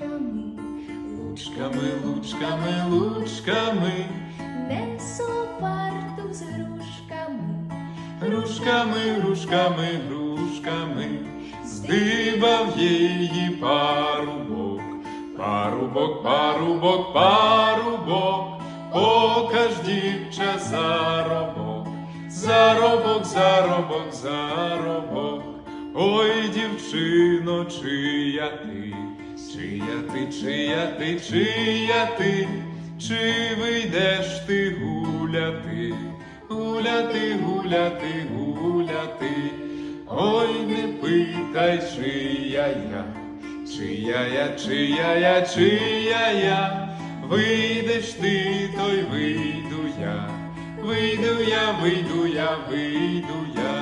Лучками, лучками, лучками, несу варту з грушками, грушками, грушками, грушками, здибав її парубок, парубок, парубок, парубок, покаж дівча заробок, заробок, заробок, заробок. Ой, дівчино, чия ти, чия ти, чия ти, чия ти, чи вийдеш ти гуляти, гуляти, гуляти, гуляти, ой, не питай, чия я, чия я, чия я, чия я, вийдеш ти, то й вийду я, вийду я, вийду я, вийду я.